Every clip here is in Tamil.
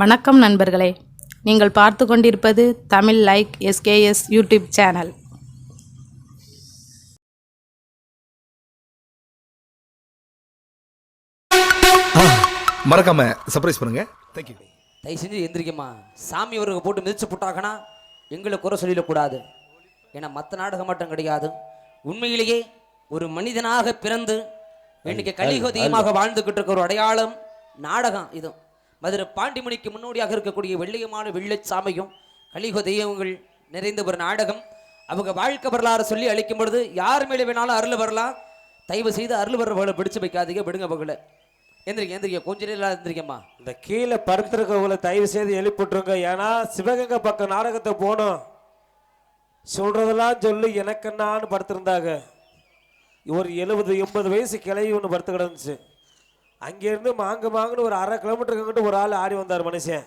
வணக்கம் நண்பர்களே. நீங்கள் பார்த்து கொண்டிருப்பது Tamil like SKS YouTube channel. மறக்காம சர்ப்ரைஸ் பண்ணுங்க. தேங்க்யூ தயவு செஞ்சு எந்திரிக்கம்மா. சாமி அவருக்கு போட்டு மிதிச்சு போட்டாங்கன்னா எங்களை குறை சொல்லிடக்கூடாது. ஏன்னா மற்ற நாடகம் மட்டும் கிடையாது. உண்மையிலேயே ஒரு மனிதனாக பிறந்து இன்னைக்கு கலிகோதியமாக வாழ்ந்துகிட்டு இருக்க ஒரு அடையாளம் நாடகம் இது. மதுரை பாண்டிமணிக்கு முன்னோடியாக இருக்கக்கூடிய வெள்ளியமான வெள்ளைச்சாமியும் கலிக தெய்வங்கள் நிறைந்த ஒரு நாடகம். அவங்க வாழ்க்கை வரலாறு சொல்லி அளிக்கும் பொழுது யார் மேலே வேணாலும் அருள் வரலாம். தயவு செய்து அருள் வரவர்களை பிடிச்சு வைக்காதீங்க விடுங்க அவங்களை எந்திரிக்க எந்திரிக்க கொஞ்ச நேரம் எந்திரிக்கம்மா இந்த கீழே பருத்திருக்கவங்களை தயவு செய்து எழுப்பிட்டுருங்க. ஏன்னா சிவகங்கை பக்கம் நாடகத்தை போனோம் சொல்றதெல்லாம் சொல்லி எனக்கென்னான்னு படுத்திருந்தாங்க. ஒரு எழுபது எண்பது வயசு கிளவி ஒன்று படுத்து கிடந்துச்சு அங்கேருந்து மாங்கு மாங்குன்னு ஒரு அரை கிலோமீட்டருக்கு கிட்ட ஒரு ஆள் ஆடி வந்தார் மனுஷன்.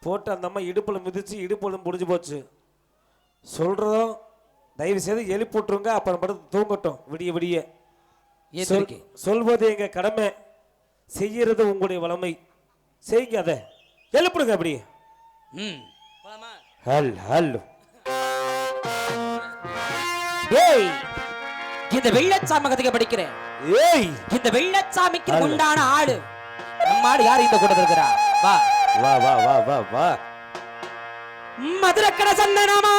போட்டு அந்த அம்மா இடுப்பில் மிதிச்சு இடுப்பில் முடிஞ்சு போச்சு. சொல்கிறதும் தயவு செய்து எழுப்பிட்டுருங்க அப்புறம் படுத்து தூங்கட்டும் விடிய விடிய. சொல்வது எங்க கடமை. செய்யறது உங்களுடைய வளமை. செய்யுங்க அதை. எழுப்பிடுங்க அப்படி. ம். ஹல் ஹல். டேய். இந்த வெள்ளச்சாமி கதைக்கு படிக்கிறேன். ஏய்! இந்த வெள்ளச்சாமிக்கு உண்டான ஆளு நம்ம யார் இந்த கூட்டத்தில் இருக்கிறா? வா. வா வா வா வா வா. மதுரக்கட சந்தனமா.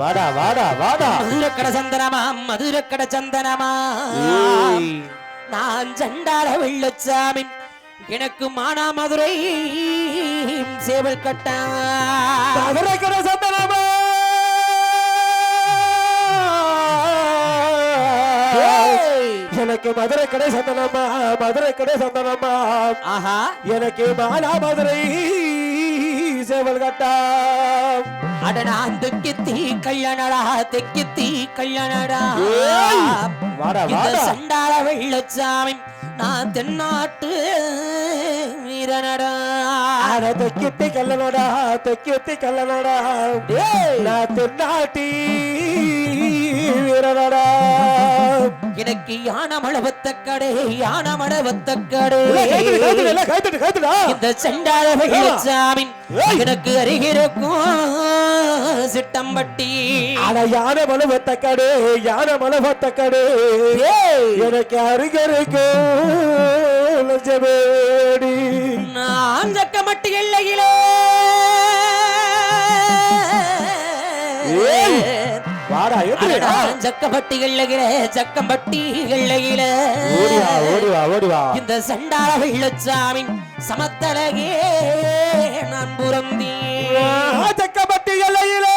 வாடா வாடா வாடா. மதுரக்கட சந்தனமா மதுரக்கட சந்தனமா. நான் சண்டாள வெள்ளச்சாமி எனக்கு மானாமதுரை சேவல் கட்டா. சந்தனமா ஏய். எனக்கு மதுரை கடை சந்தனமா மதுரை கடை சந்தனமா ஆஹா எனக்கு மாலா மதுரை சேவல் கட்டா அடடா தெக்கு தீ கல்யாணடா தெக்கு தீ கல்யாணடா. வாடா, வாடா. சண்டாள வெள்ளச்சாமி நான் தென்னாட்டு வீரனடா. அட தெக்கித்தி கல்லனடா தெக்கித்தி கல்லனடா. நான் தென்னாட்டி வீரனடா. எனக்கு யானை மழவத்த கடை யானை மழவத்த கடை. இந்த வெள்ளச்சாமி ஏய். எனக்கு அருகிருக்கும் சிட்டம்பட்டி. அட யானை மலவத்த கடை யானை மலவத்த கடை. எனக்கு அருகருக்கு லட்சமேடி நான் சக்கமட்டி எல்லையிலே. சக்கப்பட்டி எல்லையிலே சக்கம்பட்டி எல்லையிலே. இந்த சண்டாள வெள்ளச்சாமி சமத்தலகே நான் புறந்தீ சக்கப்பட்டி எல்லையிலே.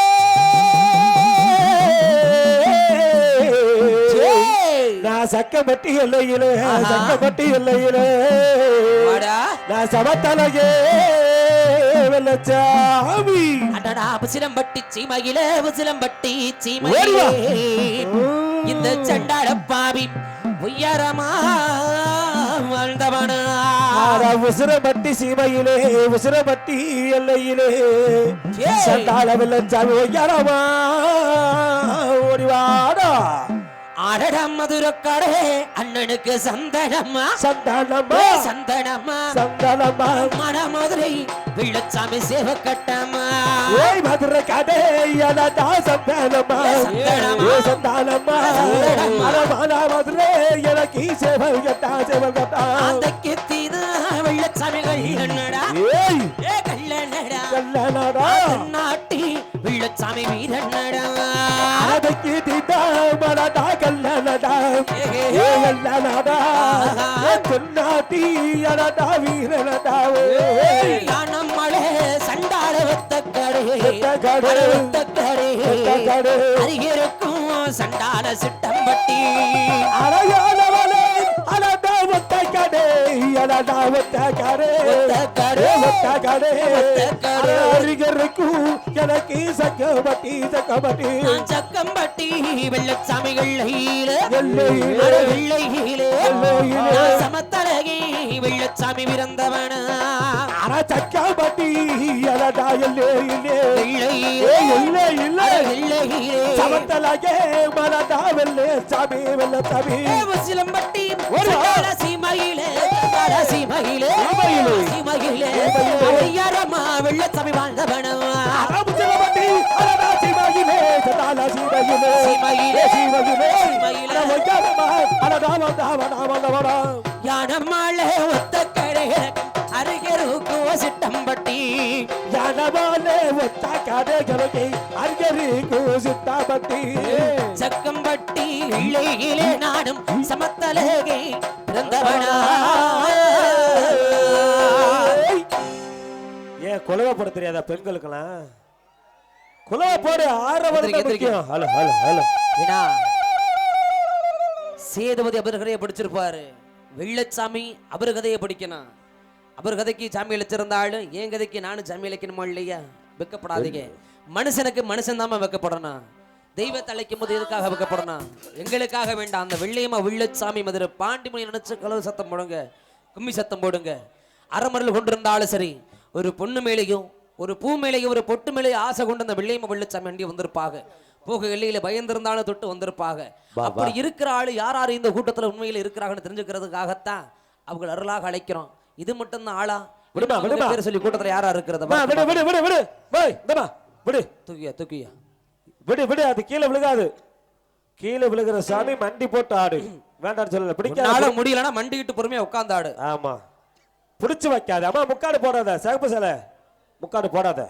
நான் சக்கப்பட்டி எல்லையிலே. சக்கப்பட்டி எல்லையிலே. சமத்தலகே வெள்ளச்சாமி அடடா புசிலம்பட்டி சீமையிலே புசிலம்பட்டி ஓடி வா. சீமையிலே இந்த சண்டாள பாவி உயரமா வாழ்ந்தவனா. ஆடா உசிரம்பட்டி சீமையிலே உசிரம்பட்டி எல்லையிலே. சண்டாள வெள்ளச்சாமி ஒய்யாரமா ஓடிவாடா அடடா மதுரக்கடே அண்ணனுக்கு சந்தனம்மா சந்தானம்மா ஏ சந்தனம்மா சந்தானம்மா மனமதுரை வெள்ளச்சாமி சேவக்கட்டம்மா ஓய் மதுரை கடை சந்தானம்மா. ஏ சந்தானம்மா சந்தானம்மா. மரமானா மதுரை எனக்கு சேவல் கட்டா சேவல் கட்டா. அந்த கெத்திது வெள்ளச்சாமிகள் என்னடா? ஏய் ஏ கல்லனடா கல்லனடா நாட்டி விழச்சாமி வீரன் அதற்கு தீதாமலதா கல்லலதா ஏல்லலதா பொன்னாட்டி அலதா வீரலதா யானம்மளே சண்டாள வெத்தக்கடே வெத்தக்கடே அருகிருக்கும் சண்டாள சிட்டம்பட்டி அரையாளவளே அலதா அடடா ஒத்தக்கடே ஒத்தக்கடே. ஒத்தக்கடே ஒத்தக்கடே. அறிஞருக்கும் எனக்கு சக்கபட்டி சக்கபட்டி சக்கம்பட்டி வெள்ளச்சாமிகள். வெள்ளையிலே. சமத்தழகி வெள்ளச்சாமி பிறந்தவன. அட சக்கபட்டி அடடா இல்லே இல்லே இல்லே இல்லே வெள்ளையிலே. சமத்தலகே மனதா வெள்ளே சாமி வெள்ள சாமி சிலம்பட்டி ஒரு. சீமையிலே. சீமையிலே சீமையிலே. சீமையிலே ஐயாரம்மா வெள்ளச்சாமி வாழ்ந்தவனவா? அரபுஜலபட்டி அடடா சிவகிலே சதால சிவகிலே சீமையிலே. சிவகிலே சீமையிலே. அட ஒய்யாரமா அடடா வந்தா வந்தா வந்தா வந்தா யானம்மாள ஒத்த கடை அருகருக்கு சிட்டம்பட்டி ஜனவாலே ஒத்த கடைகளுக்கு அருகரி கூசித்தாபட்டி சக்கம்பட்டி இள்ளையிலே நாடும் சமத்தலகை பிறந்தவனா. ஏன் குலவப்பட தெரியாதா பெண்களுக்கெல்லாம்? ஆறவது எந்திரிக்க, முக்கியம் ஹலோ ஹலோ ஹலோ. ஏன்னா சேதுபதி அவர் கதையை படிச்சிருப்பாரு. வெள்ளச்சாமி அவர் கதையை படிக்கணும். அவர் கதைக்கு சாமி இழைச்சிருந்தாலும் என் கதைக்கு நானும் சாமி இழைக்கணுமா இல்லையா? வெக்கப்படாதீங்க. மனுஷனுக்கு மனுஷன் தாம வெக்கப்படணும். தெய்வத்தை அழைக்கும் போது எதுக்காக வெக்கப்படணும் எங்களுக்காக வேண்டாம். அந்த வெள்ளையம்மா வெள்ளச்சாமி மதுரை பாண்டிமணி நினைச்சு கலவு சத்தம் போடுங்க. கும்மி சத்தம் போடுங்க. அறமரல் கொண்டிருந்தாலும் சரி ஒரு பொண்ணு மேலேயும் ஒரு பூ மேலேயும் ஒரு பொட்டு மேலேயும் ஆசை கொண்டு அந்த வெள்ளையம்மா வெள்ளச்சாமி அண்டி வந்திருப்பாங்க. போக எல்லையில பயந்திருந்தாலும் தொட்டு வந்திருப்பாங்க. அப்படி இருக்கிற ஆளு யார் யார் இந்த கூட்டத்துல உண்மையில இருக்கிறாங்கன்னு தெரிஞ்சுக்கிறதுக்காகத்தான் அவங்க அருளாக அழைக்கிறோம். இது மட்டும் தான் ஆளா? விடுமா, விடுமா. பேர் சொல்லி கூட்டத்துல யாரா இருக்கிறத விடு விடு விடு விடு. விடு. தூக்கியா தூக்கியா? விடு விடு அது கீழே விழுகாது. கீழே விழுகிற சாமி மண்டி போட்டு ஆடு. வேண்டாம்னு சொல்லல பிடிக்காத முடியலன்னா மண்டிக்கிட்டு பொறுமையா உட்கார்ந்தாடு ஆமா. புடிச்சு வைக்காத. அம்மா முக்காடு போடாத சிகப்பு சிலை. முக்காடு போடாத.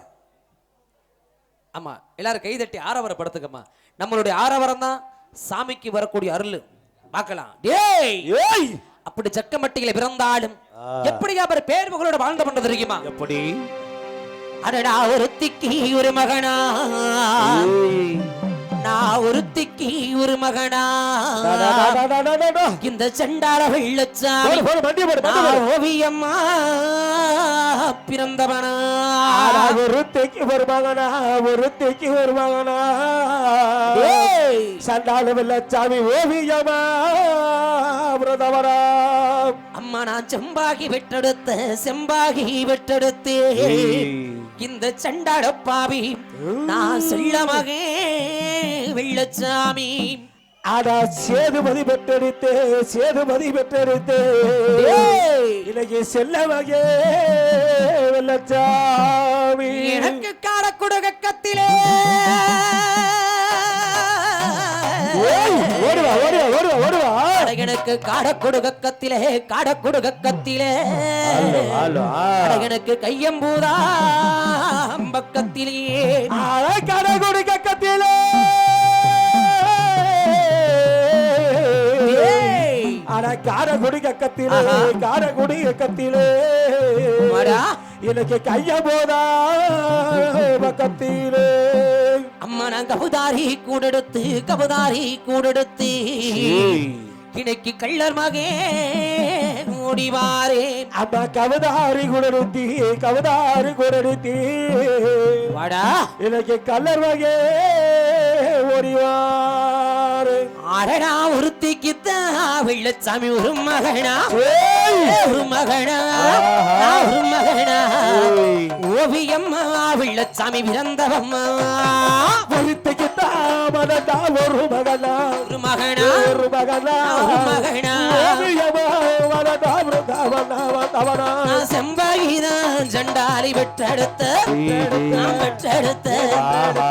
ஆமா எல்லாரும் கைதட்டி ஆரவரப்படுத்துக்கம்மா நம்மளுடைய ஆரவரம் தான் சாமிக்கு வரக்கூடிய அருள். பார்க்கலாம். டேய்! ஏய்! அப்படி சக்கமட்டியில பிறந்தாலும் எப்படி அவர் பேர் புகழோட வாழ்ந்த பண்றது தெரியுமா? எப்படி? அடடா ஒருத்திக்கு ஒரு மகனா? நான் ஒருத்திக்கு ஒரு மகனா. இந்த செண்டார வெள்ளச்சாமி ஓவியம்மா பிறந்தவனா? ஆடா, ஒரு மகனா ஒரு தேக்கி ஒரு மகனா? டேய். சண்டாளு வெள்ளச்சாமி ஓவியமா பிரதமரா அம்மா நான் செம்பாகி வெட்டெடுத்த செம்பாகி வெட்டெடுத்தே. இந்த சண்டாட பாவி நான் செல்ல மகே வெள்ளச்சாமி. ஆடா சேதுமதி பெற்றெடுத்து சேதுமதி பெற்றெடுத்து. இன்னைக்கு செல்ல வகே வெள்ளச்சாமி. எனக்கு காடக்குடகத்திலே ஏய், ஓடுவா ஓடுவா ஓடுவா. ஓடுவா எனக்கு காடக்குடுகத்திலே காடக்குடுகத்திலே ஹலோ எனக்கு கையம்பூதா பக்கத்திலேயே கடை கொடுக்க கத்திலே ஏய். அட கார குடிக்க எனக்கு கைய போதா பக்கத்திலே அம்மா நான் கபுதாரி கூடெடுத்து கபுதாரி கூடெடுத்து இன்னைக்கு கள்ளர் மகே ஓடிவாரே அம்மா கவதாரி குடருத்தி கவதாரி குடருத்தி வாடா. எனக்கு கல்லர் வகே ஓடிவாரு அடடா ஒருத்திக்குத்தான் வெள்ளச்சாமி ஒரு மகனா? ஒரு மகனா? ஒரு மகனா? ஓவியம்மா வெள்ளச்சாமி பிறந்தவம்மா மகனா செம்பாகிதான் நான் வெட்டெடுத்த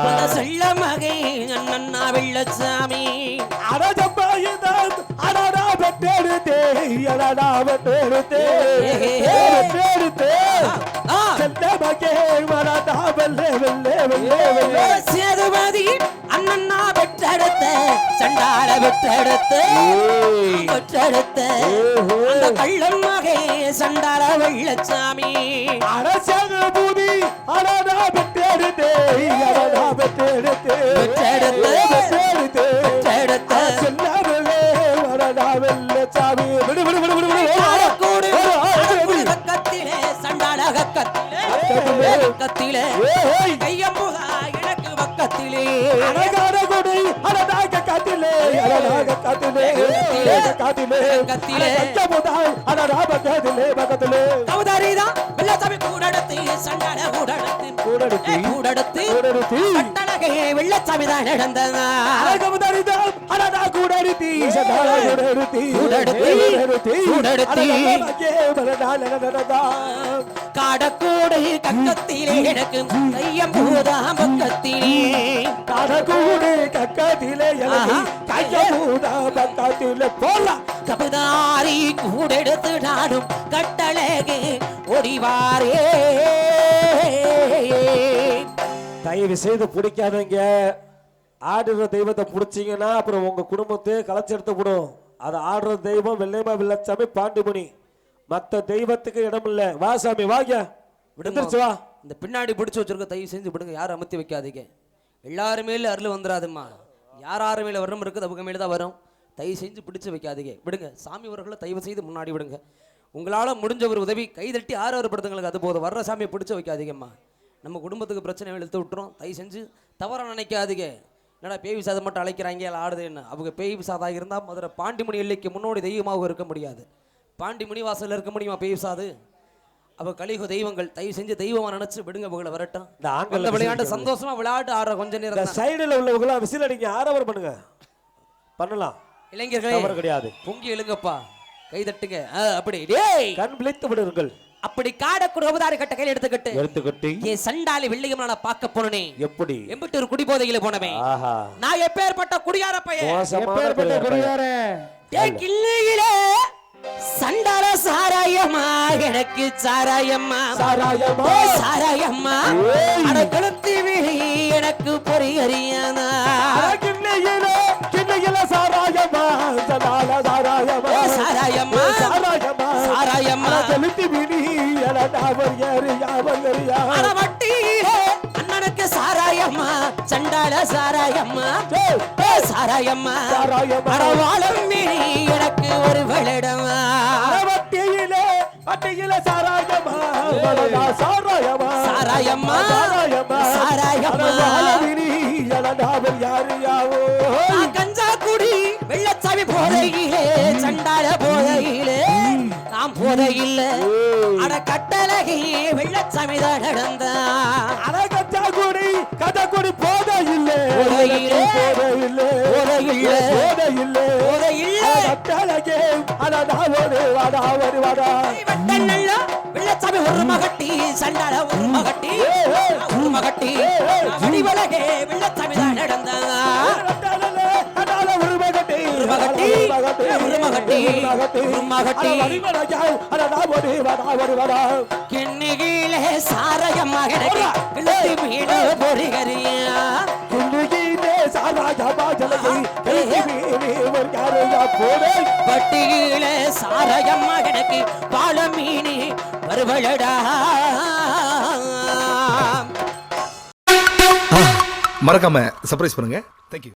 அந்த செல்ல மகை அண்ணன்னா வெள்ளச்சாமி. அடஜம்பாயிதான் அடடா பெற்றெடுத்தே அடடா பெற்றெடுத்தே. பெற்றெடுத்தே. செல்ல மகே வரதா வெள்ளே வெள்ளே வெள்ளே வெள்ளே. சேதுபதி. சண்டால வெட்டெடுத்த வெட்டெடுத்த அந்த கள்ளன் மகை சண்டால வெள்ளச்சாமி. அரசக பூதி அடடா பெற்றெடுத்தே அடடா பெற்றெடுத்தே பெற்றெடுத்தே. பெற்றெடுத்தே பெற்றெடுத்த. செல்ல வெள்ளே வரடா வெள்ளே வெள்ளச்சாமி. விடு விடு விடு விடு விடு. கத்திலே சண்டாளக கத்திலே கத்திலே. கத்திலே ஏய். கையம்புகா எனக்கு பக்கத்திலே அழகான கொடி அழகாக காத்திலே அழகாக காத்திலே கத்திலே. காத்திலே கத்திலே. கச்சமுதாய் அழகாக பக்கத்திலே பக்கத்திலே கவுதாரிதா வெள்ளச்சாமி கூடடத்து சண்டாள கூடடத்து. கூடடுத்தி. கூடடத்து. கூடடுத்தி. கட்டழகே வெள்ளச்சாமி தான் நடந்ததா அழகமுதாரிதான் அழகா கூடடுத்தி. சதால கூடடுத்தி. கூடடுத்தி. கூடடுத்தி. கூடடுத்தி. காடக்கூடு கக்கத்திலே எனக்கு கையம்பூதா பக்கத்திலே. காடக்கூடு கக்கத்திலே எனக்கு ஆஹா. கையமுதா பக்கத்திலே. போலாம். கபுதாரி கூடெடுத்து நாடும் கட்டழகே ஒடிவாரே. தயவு செய்து பிடிக்காதீங்க. ஆடுற தெய்வத்தை பிடிச்சீங்கன்னா அப்புறம் உங்க குடும்பத்தை களைச்செடுத்து விடும் அது ஆடுற தெய்வம் வெள்ளையமா வெள்ளச்சாமி பாண்டிமணி. மத்த தெய்வத்துக்கு இடம் இல்ல. வா சாமி வாங்க. விடுந்துருச்சு வா. இந்த பின்னாடி பிடிச்சு வச்சிருக்க தயவு செஞ்சு விடுங்க. யாரும் அமுத்தி வைக்காதீங்க. எல்லாரும் அருள் வந்துடாதும்மா யார் யார் மேல வரும் இருக்குது அவங்க மேல தான் வரும். தயவு செஞ்சு பிடிச்சு வைக்காதீங்க. விடுங்க. சாமி அவர்களை தயவு செய்து முன்னாடி விடுங்க. உங்களால முடிஞ்ச ஒரு உதவி கைதட்டி ஆறு ஆறுபடுத்துங்களுக்கு அது போதும். வர்ற சாமியை பிடிச்சு வைக்காதீங்கம்மா. நம்ம குடும்பத்துக்கு பிரச்சனை இழுத்து விட்டுரும் தயவு செஞ்சு தவற நினைக்காதீங்க. என்னடா பேய் விசாதம் மட்டும் அழைக்கிறாங்க ஆடுது என்ன? அவங்க பேய் விசாதாக இருந்தால் மதுரை பாண்டிமணி எல்லைக்கு முன்னோடி தெய்வமாக இருக்க முடியாது. பாண்டிமணி வாசல்ல இருக்க முடியுமா பேய் விசாது அவ கலியுக தெய்வங்கள் தயவு செஞ்சு தெய்வமா நினைச்சு விடுங்க இவங்களை வரட்டும். இந்த ஆண்கள் அந்த விளையாட்டு சந்தோஷமா விளையாட்டு ஆடுற கொஞ்ச நேரம். சைடுல உள்ளவங்க விசில் அடிங்க ஆரவர் பண்ணுங்க. பண்ணலாம். இளைஞர்களே கிடையாது. பொங்கி எழுங்கப்பா. கை தட்டுங்க. அப்படி. டேய்! கண் விழித்து விடுங்கள். அப்படி காட குடும்பதாரி கட்ட கையில் எடுத்துக்கிட்டு எடுத்துக்கட்டி. ஏ சண்டாளி வெள்ளியம் நான் பார்க்க போனனே. எப்படி? எம்பிட்டு ஒரு குடிபோதையில போனவே ஆஹா. நான் எப்பேற்பட்ட குடியார பையன். மோசமான குடியார. டேய் கிள்ளியிலே சண்டால சாராயம்மா எனக்கு சாராயம்மா சாராயம்மா. சாராயம்மா. அட கழுத்தி விழி எனக்கு பொறியறியானா கிண்ணையில கிண்ணையில சாராயமா சதால சாராயமா ஏய், சாராயம்மா. சாராயமா சாராயம்மா. செலுத்தி விடி எலடாவர் ஏறு யாவர் ஏறியா அட அண்ணனுக்கு சாராயம்மா சண்டால சாராயம்மா சாராயம்மா சாராயம்மா. அட வாழம் விழி ஒரு வெள்ளடமா வட்டியிலே வட்டியில சாராயமா? சாராயமா? சாராயம்மா. சாராயமா சாராயம்மா. எலடாவர் யாரு யாவோ கஞ்சா குடி வெள்ளச்சாமி போதையிலே சண்டால போதையிலே. நாம் போதையில்லை. அட கட்டழகி வெள்ளச்சாமி தான் நடந்தான். அடடாவோடு வாடாவோடு வாடா வெட்டநல்லா வெள்ளச்சாமி ஒரு மகட்டி சண்டால ஒரு மகட்டி ஒரு மகட்டி. வடிவலகே வெள்ளச்சாமி தான் அடடாவோடு வாடாவோடு வாடா கிண்ணிகீழே சாரையம்மா கிடக்கு கிழக்கு மீடு பொறிகரியா குண்டுகீனே சாராயமா ஜலகை, கெளுத்தி மீனே ஒரு போடே. பட்டியிலே சாரையம்மா கிடக்கு பால மீனி வருவழடா மறக்காம சர்ப்ரைஸ் பண்ணுங்க. தேங்க்யூ